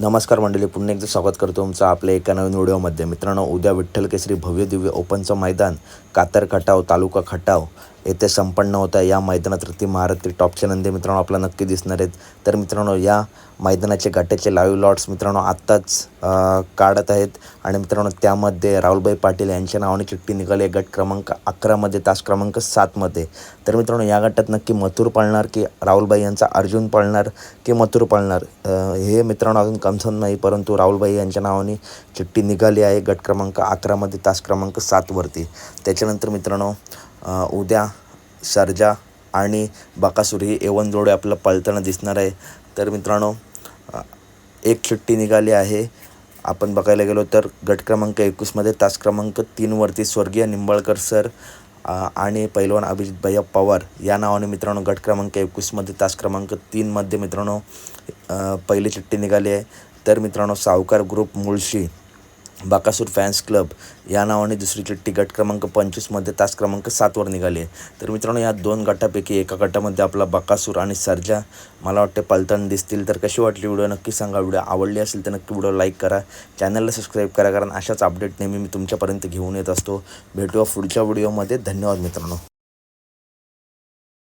नमस्कार मंडळी पुन्हा एकदा स्वागत करतो तुमचं आपल्या एका नवीन व्हिडिओमध्ये. मित्रांनो उद्या विठ्ठल केसरी भव्य दिव्य ओपनचं मैदान कातर खटाव तालुका खटाव येथे संपन्न होत आहे या मैदानात रती महारथी टॉपचे नंदी मित्रांनो आपल्याला नक्की दिसणार आहेत. तर मित्रांनो या मैदानाचे गटाचे लाईव्ह लॉट्स मित्रांनो आत्ताच काढत आहेत. आणि मित्रांनो त्यामध्ये राहुलभाई पाटील यांच्या नावाने चिठ्ठी निघाली. आहे गट क्रमांक अकरामध्ये तास क्रमांक सातमध्ये तर मित्रांनो या गटात नक्की मथुर पळणार की राहुलबाई यांचा अर्जुन पळणार की मथुर पळणार? हे मित्रांनो अजून कन्फर्म नाही परंतु राहुलबाई यांच्या नावाने चिठ्ठी निघाली आहे. गट क्रमांक अकरामध्ये तास क्रमांक सातवरती त्याच्या त्याच्यानंतर मित्रांनो उद्या सर्जा आणि बकासूर ही एवन जोडे आपल्याला पळताना दिसणार आहे. तर मित्रांनो एक चिठ्ठी निघाली आहे. आपण बघायला गेलो तर गट क्रमांक एकवीसमध्ये तास क्रमांक तीनवरती स्वर्गीय निंबाळकर सर आणि पैलवान अभिजित भैया पवार या नावाने मित्रांनो गट क्रमांक एकवीसमध्ये तास क्रमांक तीनमध्ये मित्रांनो पहिली चिठ्ठी निघाली आहे. तर मित्रांनो Savkar group Mulshi Bakasur fans club या नावाने दुसरीचे तिकट क्रमांक पंचवीसमध्ये तास क्रमांक सातवर निघाले तर मित्रांनो या दोन गटापैकी एका गटामध्ये आपला बाकासूर आणि सर्जा मला वाटते पलताना दिसतील. तर कशी वाटली व्हिडिओ नक्की सांगा. व्हिडिओ आवडली असेल तर नक्की व्हिडिओ लाईक करा. चॅनलला सबस्क्राईब करा कारण अशाच अपडेट नेहमी मी तुमच्यापर्यंत घेऊन येत असतो. भेटूया पुढच्या व्हिडिओमध्ये. धन्यवाद मित्रांनो.